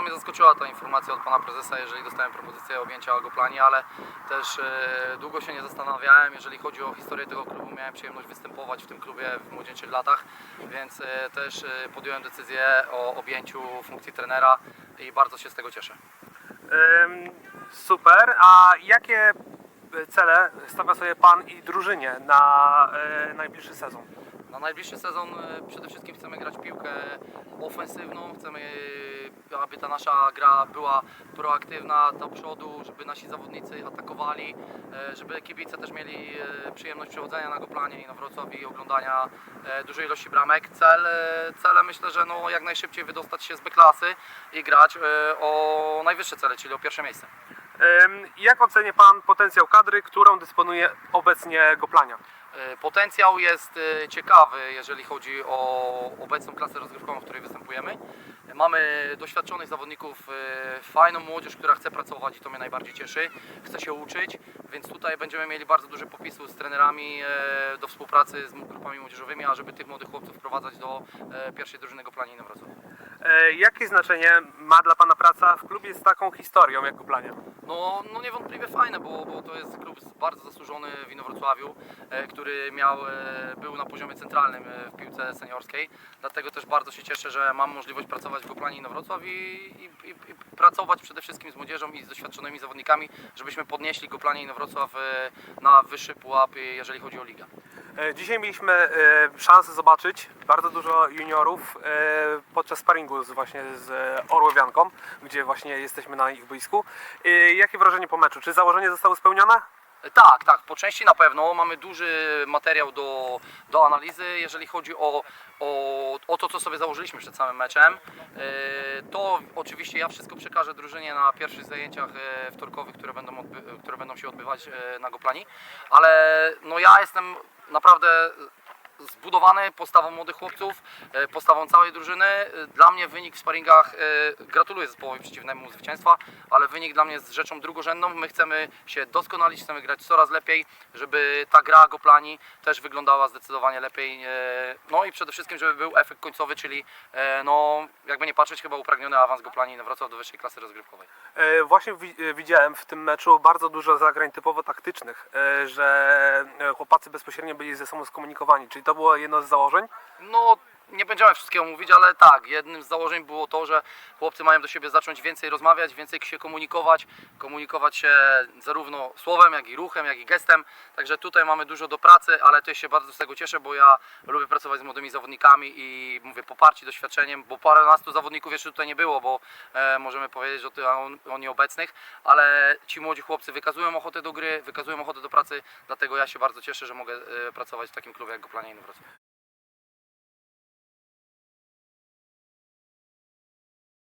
bardzo mnie zaskoczyła ta informacja od pana prezesa, jeżeli dostałem propozycję objęcia go plani, ale też e, długo się nie zastanawiałem. Jeżeli chodzi o historię tego klubu, miałem przyjemność występować w tym klubie w młodzieńczych latach, więc e, też e, podjąłem decyzję o objęciu funkcji trenera i bardzo się z tego cieszę. Super, a jakie cele stawia sobie Pan i drużynie na najbliższy sezon? Na najbliższy sezon e, przede wszystkim chcemy grać piłkę ofensywną, chcemy, aby ta nasza gra była proaktywna do przodu, żeby nasi zawodnicy atakowali, e, żeby kibice też mieli e, przyjemność przechodzenia na Goplanie i na Wrocław i oglądania e, dużej ilości bramek. Cel, e, cele myślę, że no jak najszybciej wydostać się z B-klasy i grać e, o najwyższe cele, czyli o pierwsze miejsce. Jak ocenia Pan potencjał kadry, którą dysponuje obecnie Goplania? E, Potencjał jest e, ciekawy, jeżeli chodzi o obecną klasę rozgrywkową, w której występujemy. Mamy doświadczonych zawodników, e, fajną młodzież, która chce pracować i to mnie najbardziej cieszy. Chce się uczyć, więc tutaj będziemy mieli bardzo duży popisu z trenerami e, do współpracy z grupami młodzieżowymi, ażeby tych młodych chłopców wprowadzać do e, pierwszej drużyny Goplani na Wrocław. E, Jakie znaczenie ma dla Pana praca w klubie z taką historią jak Goplania? No, no niewątpliwie fajne, bo, bo to jest klub bardzo zasłużony w Inowrocławiu, e, który miał, e, był na poziomie centralnym e, w piłce seniorskiej. Dlatego też bardzo się cieszę, że mam możliwość pracować w Goplanie i, i, i, i pracować przede wszystkim z młodzieżą i z doświadczonymi zawodnikami, żebyśmy podnieśli Goplanie Inowrocław e, na wyższy pułap, jeżeli chodzi o ligę. Dzisiaj mieliśmy szansę zobaczyć bardzo dużo juniorów podczas sparingu właśnie z Orłowianką, gdzie właśnie jesteśmy na ich boisku. Jakie wrażenie po meczu? Czy założenie zostało spełnione? Tak, tak, po części na pewno. Mamy duży materiał do, do analizy, jeżeli chodzi o, o, o to, co sobie założyliśmy przed samym meczem. E, To oczywiście ja wszystko przekażę drużynie na pierwszych zajęciach e, wtorkowych, które będą, które będą się odbywać e, na Goplani, ale no ja jestem naprawdę zbudowany postawą młodych chłopców, e, postawą całej drużyny. E, Dla mnie wynik w sparingach, e, gratuluję zespołowi przeciwnemu zwycięstwa, ale wynik dla mnie jest rzeczą drugorzędną. My chcemy się doskonalić, chcemy grać coraz lepiej, żeby ta gra Goplani też wyglądała zdecydowanie lepiej. No i przede wszystkim, żeby był efekt końcowy, czyli no, jakby nie patrzeć, chyba upragniony awans Goplani na Wrocław do wyższej klasy rozgrywkowej. Właśnie wi- widziałem w tym meczu bardzo dużo zagrań typowo taktycznych, że chłopacy bezpośrednio byli ze sobą skomunikowani, czyli to było jedno z założeń. No, nie będziemy wszystkiego mówić, ale tak, jednym z założeń było to, że chłopcy mają do siebie zacząć więcej rozmawiać, więcej się komunikować, komunikować się zarówno słowem, jak i ruchem, jak i gestem. Także tutaj mamy dużo do pracy, ale też się bardzo z tego cieszę, bo ja lubię pracować z młodymi zawodnikami i mówię poparci doświadczeniem, bo paręnastu zawodników jeszcze tutaj nie było, bo e, możemy powiedzieć o, o, o nieobecnych, ale ci młodzi chłopcy wykazują ochotę do gry, wykazują ochotę do pracy, dlatego ja się bardzo cieszę, że mogę e, pracować w takim klubie jak Goplanie Inny Wrocław.